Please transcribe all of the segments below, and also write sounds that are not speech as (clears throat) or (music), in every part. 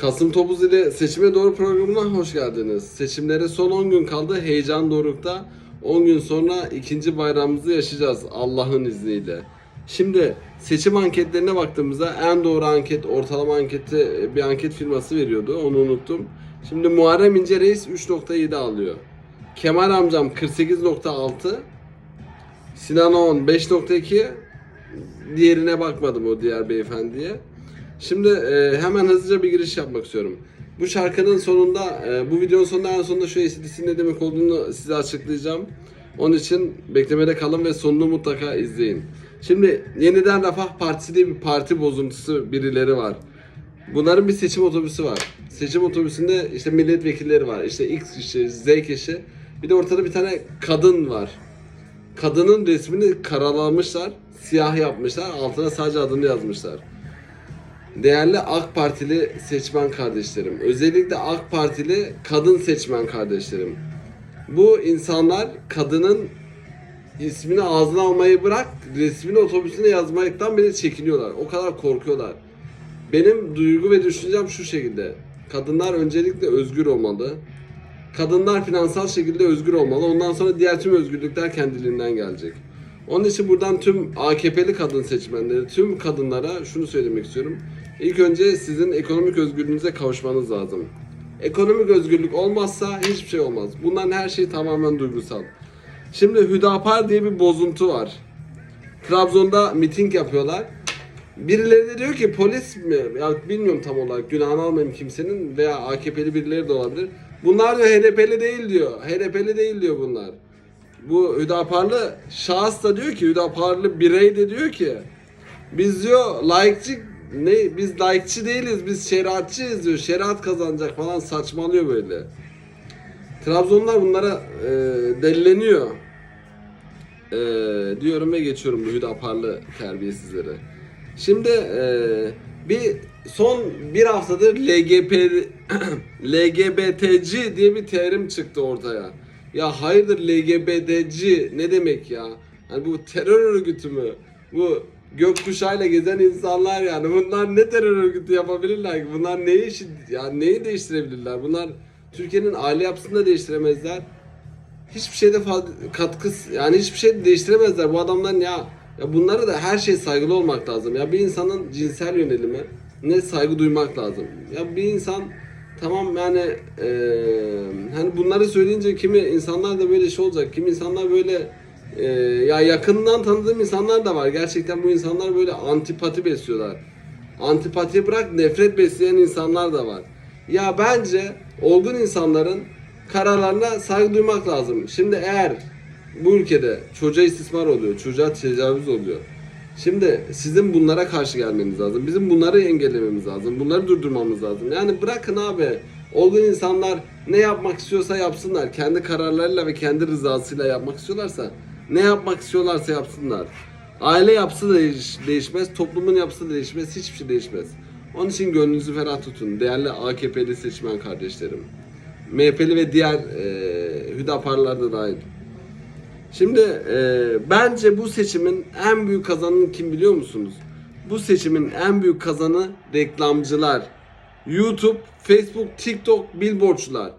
Kasım Topuz ile Seçime Doğru programına hoş geldiniz. Seçimlere son 10 gün kaldı. Heyecan dorukta. 10 gün sonra ikinci bayramımızı yaşayacağız Allah'ın izniyle. Şimdi seçim anketlerine baktığımızda en doğru anket, ortalama anketi bir anket firması veriyordu. Onu unuttum. Şimdi Muharrem İnce Reis 3.7 alıyor. Kemal amcam 48.6. Sinan Oğan 5.2. Diğerine bakmadım o diğer beyefendiye. Şimdi e, hemen hızlıca bir giriş yapmak istiyorum. Bu şarkının sonunda, e, bu videonun sonunda en sonunda şu ACDC'nin ne demek olduğunu size açıklayacağım. Onun için beklemede kalın ve sonunu mutlaka izleyin. Şimdi yeniden Refah Partisi diye bir parti bozuntusu birileri var. Bunların bir seçim otobüsü var. Seçim otobüsünde işte milletvekilleri var. İşte X kişi, Z kişi. Bir de ortada bir tane kadın var. Kadının resmini karalamışlar, siyah yapmışlar. Altına sadece adını yazmışlar. Değerli AK Partili seçmen kardeşlerim, özellikle AK Partili kadın seçmen kardeşlerim. Bu insanlar kadının ismini ağzına almayı bırak, resmini otobüsüne yazmaktan bile çekiniyorlar. O kadar korkuyorlar. Benim duygu ve düşüncem şu şekilde. Kadınlar öncelikle özgür olmalı. Kadınlar finansal şekilde özgür olmalı. Ondan sonra diğer tüm özgürlükler kendiliğinden gelecek. Onun için buradan tüm AKP'li kadın seçmenleri, tüm kadınlara şunu söylemek istiyorum. İlk önce sizin ekonomik özgürlüğünüze kavuşmanız lazım. Ekonomik özgürlük olmazsa hiçbir şey olmaz. Bunların her şey tamamen duygusal. Şimdi Hüdapar diye bir bozuntu var. Trabzon'da miting yapıyorlar. Birileri de diyor ki polis mi? Ya bilmiyorum tam olarak günahını almayayım kimsenin veya AKP'li birileri de olabilir. Bunlar diyor HDP'li değil diyor. HDP'li değil diyor bunlar. Bu Hüdaparlı şahıs da diyor ki Hüdaparlı birey de diyor ki biz diyor layıkçı ne biz layıkçı değiliz biz şeriatçıyız diyor. Şeriat kazanacak falan saçmalıyor böyle. Trabzonlar bunlara e, delleniyor. E, diyorum ve geçiyorum bu Hüdaparlı terbiyesizlere. Şimdi e, bir son bir haftadır LGP LGBTC (clears throat) diye bir terim çıktı ortaya. Ya hayırdır LGBTC ne demek ya? Hani bu terör örgütü mü? Bu gökkuşağıyla gezen insanlar yani bunlar ne terör örgütü yapabilirler ki? Bunlar neyi işi ya neyi değiştirebilirler? Bunlar Türkiye'nin aile yapısını da değiştiremezler. Hiçbir şeyde katkısı yani hiçbir şey de değiştiremezler. Bu adamların ya ya bunlara da her şey saygılı olmak lazım. Ya bir insanın cinsel yönelimi ne saygı duymak lazım. Ya bir insan tamam yani eee, hani bunları söyleyince kimi insanlar da böyle şey olacak. Kimi insanlar böyle eee, ya yakından tanıdığım insanlar da var. Gerçekten bu insanlar böyle antipati besliyorlar. Antipati bırak nefret besleyen insanlar da var. Ya bence olgun insanların kararlarına saygı duymak lazım. Şimdi eğer bu ülkede çocuğa istismar oluyor, çocuğa tecavüz oluyor. Şimdi sizin bunlara karşı gelmeniz lazım. Bizim bunları engellememiz lazım. Bunları durdurmamız lazım. Yani bırakın abi. Olgun insanlar ne yapmak istiyorsa yapsınlar. Kendi kararlarıyla ve kendi rızasıyla yapmak istiyorlarsa ne yapmak istiyorlarsa yapsınlar. Aile yapısı da değiş- değişmez, toplumun yapısı da değişmez, hiçbir şey değişmez. Onun için gönlünüzü ferah tutun değerli AKP'li seçmen kardeşlerim. MHP'li ve diğer e, Hüdaparlar da dahil. Şimdi e, bence bu seçimin en büyük kazanını kim biliyor musunuz? Bu seçimin en büyük kazanı reklamcılar. YouTube, Facebook, TikTok, billboardçular.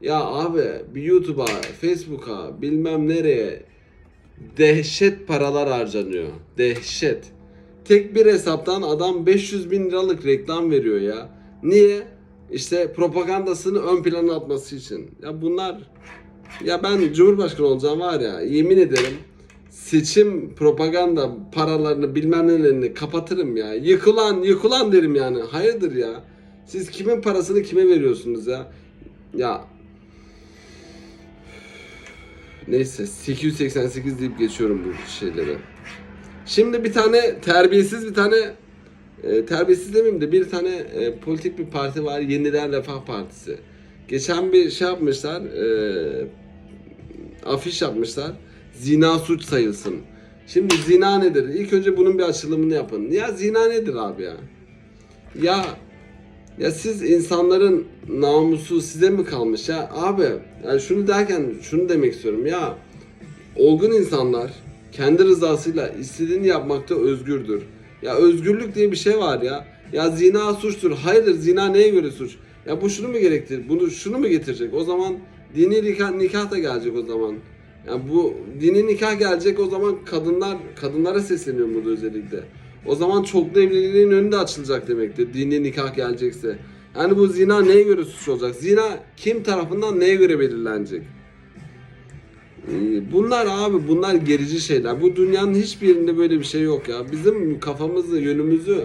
Ya abi bir YouTube'a, Facebook'a bilmem nereye dehşet paralar harcanıyor. Dehşet. Tek bir hesaptan adam 500 bin liralık reklam veriyor ya. Niye? İşte propagandasını ön plana atması için. Ya bunlar ya ben Cumhurbaşkanı olacağım var ya yemin ederim seçim propaganda paralarını bilmem nelerini kapatırım ya. Yıkılan yıkılan derim yani. Hayırdır ya? Siz kimin parasını kime veriyorsunuz ya? Ya Neyse 888 deyip geçiyorum bu şeyleri. Şimdi bir tane terbiyesiz bir tane e, terbiyesiz demeyeyim de bir tane e, politik bir parti var Yeniden Refah Partisi. Geçen bir şey yapmışlar e, afiş yapmışlar. Zina suç sayılsın. Şimdi zina nedir? İlk önce bunun bir açılımını yapın. Ya zina nedir abi ya? Ya ya siz insanların namusu size mi kalmış ya? Abi yani şunu derken şunu demek istiyorum ya. Olgun insanlar kendi rızasıyla istediğini yapmakta özgürdür. Ya özgürlük diye bir şey var ya. Ya zina suçtur. Hayırdır zina neye göre suç? Ya bu şunu mu gerektirir? Bunu şunu mu getirecek? O zaman dini nikah, nikah da gelecek o zaman. Ya bu dini nikah gelecek o zaman kadınlar kadınlara sesleniyorum burada özellikle. O zaman çoklu evliliğin önü de açılacak demektir. Dini nikah gelecekse. Yani bu zina neye göre suç olacak? Zina kim tarafından neye göre belirlenecek? Bunlar abi bunlar gerici şeyler. Bu dünyanın hiçbir yerinde böyle bir şey yok ya. Bizim kafamızı, yönümüzü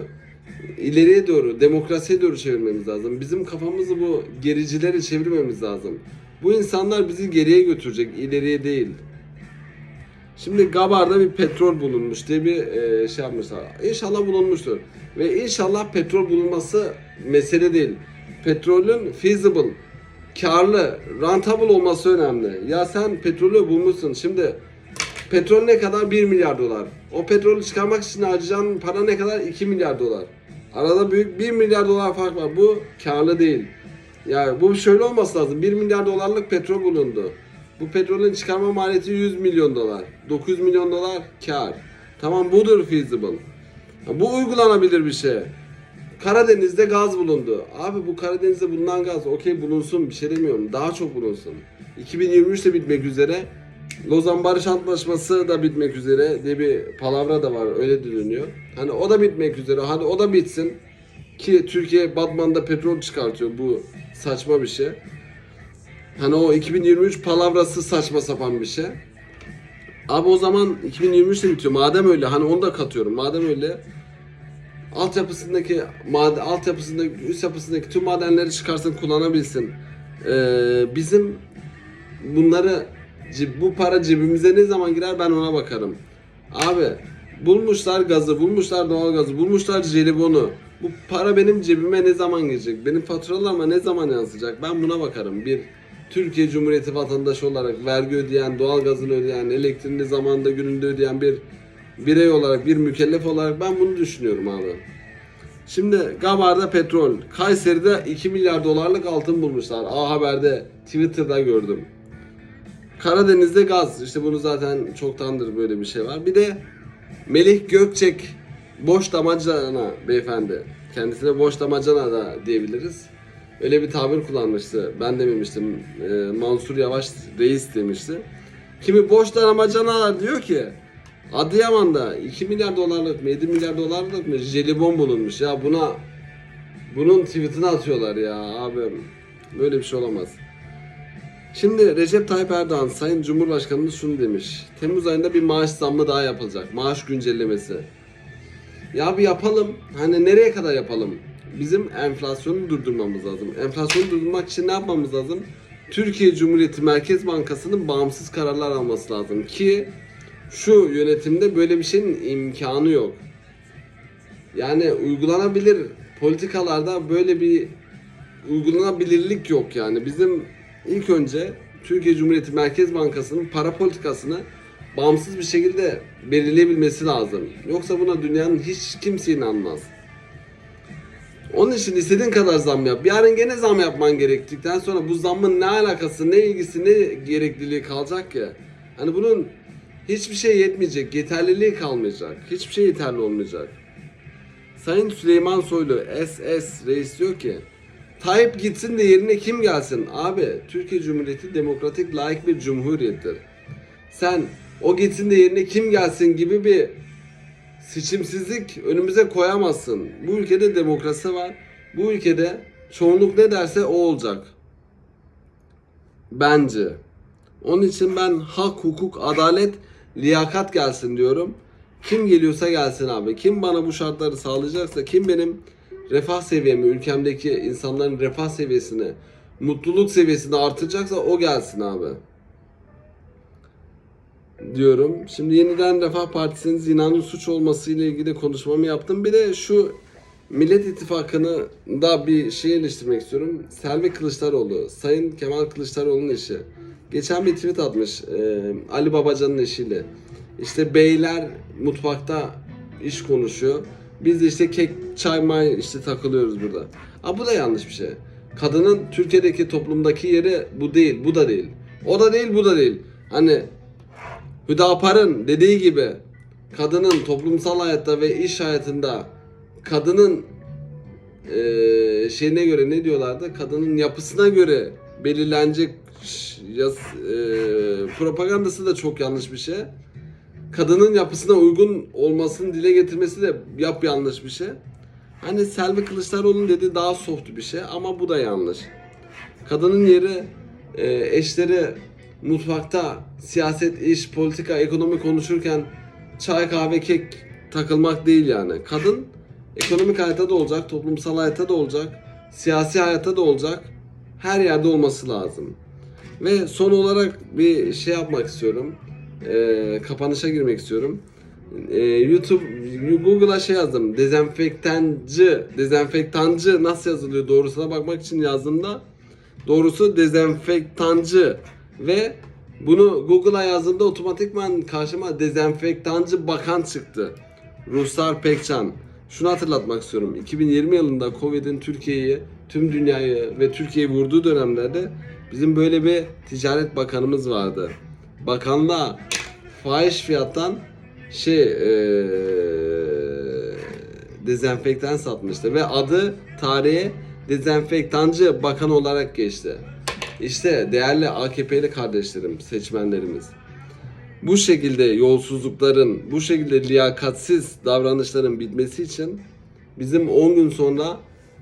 ileriye doğru, demokrasiye doğru çevirmemiz lazım. Bizim kafamızı bu gericilere çevirmemiz lazım. Bu insanlar bizi geriye götürecek, ileriye değil. Şimdi Gabar'da bir petrol bulunmuş diye bir e, şey yapmışlar. İnşallah bulunmuştur. Ve inşallah petrol bulunması mesele değil. Petrolün feasible, karlı, rentable olması önemli. Ya sen petrolü bulmuşsun. Şimdi petrol ne kadar? 1 milyar dolar. O petrolü çıkarmak için harcayacağın para ne kadar? 2 milyar dolar. Arada büyük 1 milyar dolar fark var. Bu karlı değil. Yani bu şöyle olması lazım. 1 milyar dolarlık petrol bulundu. Bu petrolün çıkarma maliyeti 100 milyon dolar. 900 milyon dolar kar. Tamam budur feasible. Bu uygulanabilir bir şey. Karadeniz'de gaz bulundu. Abi bu Karadeniz'de bulunan gaz okey bulunsun bir şey demiyorum. Daha çok bulunsun. 2023'te bitmek üzere. Lozan Barış Antlaşması da bitmek üzere diye bir palavra da var öyle dileniyor. Hani o da bitmek üzere. Hadi o da bitsin. Ki Türkiye Batman'da petrol çıkartıyor bu saçma bir şey. Hani o 2023 palavrası saçma sapan bir şey. Abi o zaman 2023'te bitiyor. Madem öyle hani onu da katıyorum. Madem öyle altyapısındaki mad altyapısındaki üst yapısındaki tüm madenleri çıkarsın kullanabilsin. Ee, bizim bunları bu para cebimize ne zaman girer ben ona bakarım. Abi bulmuşlar gazı, bulmuşlar doğal gazı, bulmuşlar jelibonu. Bu para benim cebime ne zaman girecek? Benim faturalarıma ne zaman yansıyacak? Ben buna bakarım. Bir Türkiye Cumhuriyeti vatandaşı olarak vergi ödeyen, doğal gazını ödeyen, elektriğini zamanında gününde ödeyen bir birey olarak, bir mükellef olarak ben bunu düşünüyorum abi. Şimdi Gabar'da petrol, Kayseri'de 2 milyar dolarlık altın bulmuşlar. A Haber'de, Twitter'da gördüm. Karadeniz'de gaz. İşte bunu zaten çoktandır böyle bir şey var. Bir de Melih Gökçek boş damacana beyefendi. Kendisine boş damacana da diyebiliriz. Öyle bir tabir kullanmıştı. Ben dememiştim. Ee, Mansur Yavaş reis demişti. Kimi boş damacanalar diyor ki Adıyaman'da 2 milyar dolarlık mı 7 milyar dolarlık mı jelibon bulunmuş ya buna bunun tweetini atıyorlar ya abi böyle bir şey olamaz. Şimdi Recep Tayyip Erdoğan Sayın Cumhurbaşkanımız şunu demiş. Temmuz ayında bir maaş zammı daha yapılacak. Maaş güncellemesi. Ya bir yapalım. Hani nereye kadar yapalım? Bizim enflasyonu durdurmamız lazım. Enflasyonu durdurmak için ne yapmamız lazım? Türkiye Cumhuriyeti Merkez Bankası'nın bağımsız kararlar alması lazım ki şu yönetimde böyle bir şeyin imkanı yok. Yani uygulanabilir politikalarda böyle bir uygulanabilirlik yok yani. Bizim ilk önce Türkiye Cumhuriyeti Merkez Bankası'nın para politikasını bağımsız bir şekilde belirleyebilmesi lazım. Yoksa buna dünyanın hiç kimse inanmaz. Onun için istediğin kadar zam yap. Yarın gene zam yapman gerektikten sonra bu zammın ne alakası, ne ilgisi, ne gerekliliği kalacak ya. Hani bunun hiçbir şey yetmeyecek, yeterliliği kalmayacak. Hiçbir şey yeterli olmayacak. Sayın Süleyman Soylu SS reis diyor ki Tayyip gitsin de yerine kim gelsin? Abi Türkiye Cumhuriyeti demokratik layık bir cumhuriyettir. Sen o gitsin de yerine kim gelsin gibi bir seçimsizlik önümüze koyamazsın. Bu ülkede demokrasi var. Bu ülkede çoğunluk ne derse o olacak. Bence. Onun için ben hak, hukuk, adalet, liyakat gelsin diyorum. Kim geliyorsa gelsin abi. Kim bana bu şartları sağlayacaksa, kim benim refah seviyemi, ülkemdeki insanların refah seviyesini, mutluluk seviyesini artıracaksa o gelsin abi. Diyorum. Şimdi yeniden Refah Partisi'nin zinanın suç olması ile ilgili konuşmamı yaptım. Bir de şu Millet İttifakı'nı da bir şey eleştirmek istiyorum. Selvi Kılıçdaroğlu, Sayın Kemal Kılıçdaroğlu'nun eşi. Geçen bir tweet atmış e, Ali Babacan'ın eşiyle. İşte beyler mutfakta iş konuşuyor. Biz de işte kek, çay, may işte takılıyoruz burada. Aa, bu da yanlış bir şey. Kadının Türkiye'deki toplumdaki yeri bu değil, bu da değil. O da değil, bu da değil. Hani Hüdapar'ın dediği gibi kadının toplumsal hayatta ve iş hayatında kadının e, şeyine göre ne diyorlardı? Kadının yapısına göre belirlenecek yaz, e, propagandası da çok yanlış bir şey. Kadının yapısına uygun olmasını dile getirmesi de yap yanlış bir şey. Hani Selvi Kılıçdaroğlu'nun dediği daha soft bir şey ama bu da yanlış. Kadının yeri e, eşleri mutfakta siyaset, iş, politika, ekonomi konuşurken çay, kahve, kek takılmak değil yani. Kadın ekonomik hayatta da olacak, toplumsal hayatta da olacak, siyasi hayatta da olacak. Her yerde olması lazım. Ve son olarak bir şey yapmak istiyorum. E, kapanışa girmek istiyorum. E, YouTube, Google'a şey yazdım. Dezenfektancı, dezenfektancı nasıl yazılıyor doğrusuna bakmak için yazdığımda doğrusu dezenfektancı ve bunu Google'a yazdığımda otomatikman karşıma dezenfektancı bakan çıktı. Ruslar Pekcan. Şunu hatırlatmak istiyorum. 2020 yılında Covid'in Türkiye'yi, tüm dünyayı ve Türkiye'yi vurduğu dönemlerde bizim böyle bir ticaret bakanımız vardı. Bakanlığa fahiş fiyattan şey eee dezenfektan satmıştı ve adı tarihe dezenfektancı bakan olarak geçti. İşte değerli AKP'li kardeşlerim, seçmenlerimiz. Bu şekilde yolsuzlukların, bu şekilde liyakatsiz davranışların bitmesi için bizim 10 gün sonra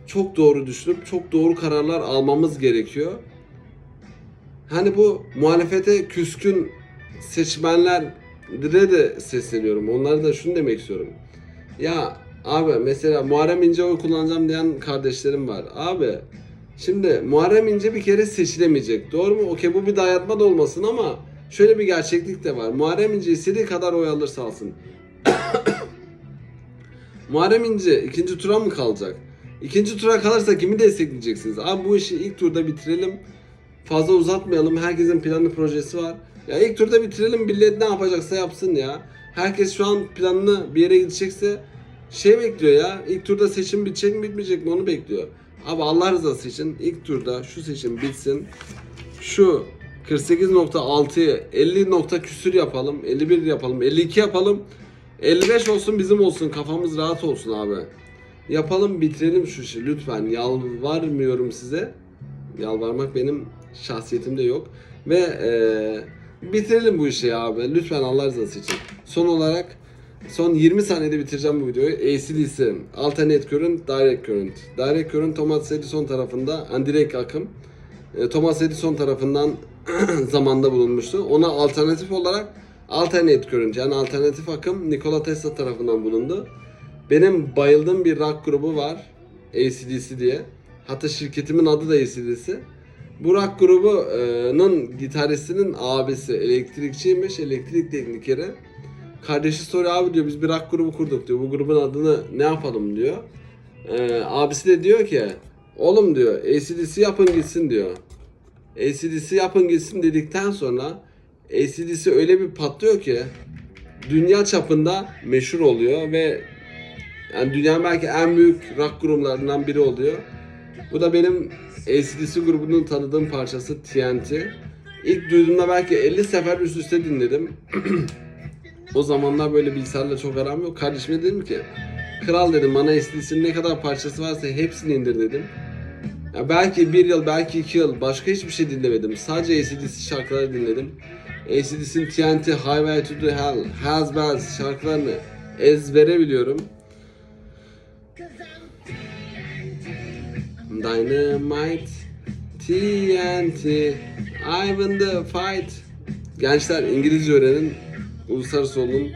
çok doğru düşünüp çok doğru kararlar almamız gerekiyor. Hani bu muhalefete küskün seçmenlere de sesleniyorum. Onlara da şunu demek istiyorum. Ya abi mesela Muharrem İnce oy kullanacağım diyen kardeşlerim var. Abi şimdi Muharrem İnce bir kere seçilemeyecek. Doğru mu? Okey bu bir dayatma da olmasın ama şöyle bir gerçeklik de var. Muharrem İnce istediği kadar oy alırsa alsın. (coughs) Muharrem İnce ikinci tura mı kalacak? İkinci tura kalırsa kimi destekleyeceksiniz? Abi bu işi ilk turda bitirelim. Fazla uzatmayalım. Herkesin planı projesi var. Ya ilk turda bitirelim. Millet ne yapacaksa yapsın ya. Herkes şu an planını bir yere gidecekse şey bekliyor ya. İlk turda seçim bitecek mi bitmeyecek mi onu bekliyor. Abi Allah rızası için ilk turda şu seçim bitsin. Şu 48.6'yı 50 nokta küsür yapalım. 51 yapalım. 52 yapalım. 55 olsun bizim olsun. Kafamız rahat olsun abi. Yapalım bitirelim şu işi lütfen. Yalvarmıyorum size. Yalvarmak benim şahsiyetimde yok. Ve eee, bitirelim bu işi abi. Lütfen Allah rızası için. Son olarak son 20 saniyede bitireceğim bu videoyu. ACDC, Alternate Current, Direct Current. Direct Current Thomas Edison tarafında, yani direkt akım. E, Thomas Edison tarafından (clears throat) zamanda bulunmuştu. Ona alternatif olarak Alternate Current yani alternatif akım Nikola Tesla tarafından bulundu. Benim bayıldığım bir rock grubu var. ACDC diye. Hatta şirketimin adı da ACDC. Bu rock grubunun gitaristinin abisi elektrikçiymiş, elektrik teknikeri. Kardeşi soruyor abi diyor biz bir rock grubu kurduk diyor. Bu grubun adını ne yapalım diyor. Ee, abisi de diyor ki oğlum diyor ACDC yapın gitsin diyor. ACDC yapın gitsin dedikten sonra ACDC öyle bir patlıyor ki dünya çapında meşhur oluyor ve yani dünyanın belki en büyük rock gruplarından biri oluyor. Bu da benim ACDC grubunun tanıdığım parçası TNT. İlk duyduğumda belki 50 sefer üst üste dinledim. (clears throat) o zamanlar böyle bilgisayarla çok aram yok. Kardeşime dedim ki Kral dedim bana ACDC'nin ne kadar parçası varsa hepsini indir dedim. Ya belki bir yıl, belki iki yıl başka hiçbir şey dinlemedim. Sadece ACDC şarkıları dinledim. ACDC'nin TNT, Highway to the Hell, Hells Bells şarkılarını ezbere biliyorum. Dynamite, TNT, I win the fight. Gençler İngilizce öğrenin. Uluslararası olun.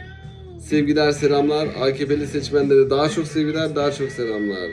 Sevgiler, selamlar. AKP'li seçmenlere daha çok sevgiler, daha çok selamlar.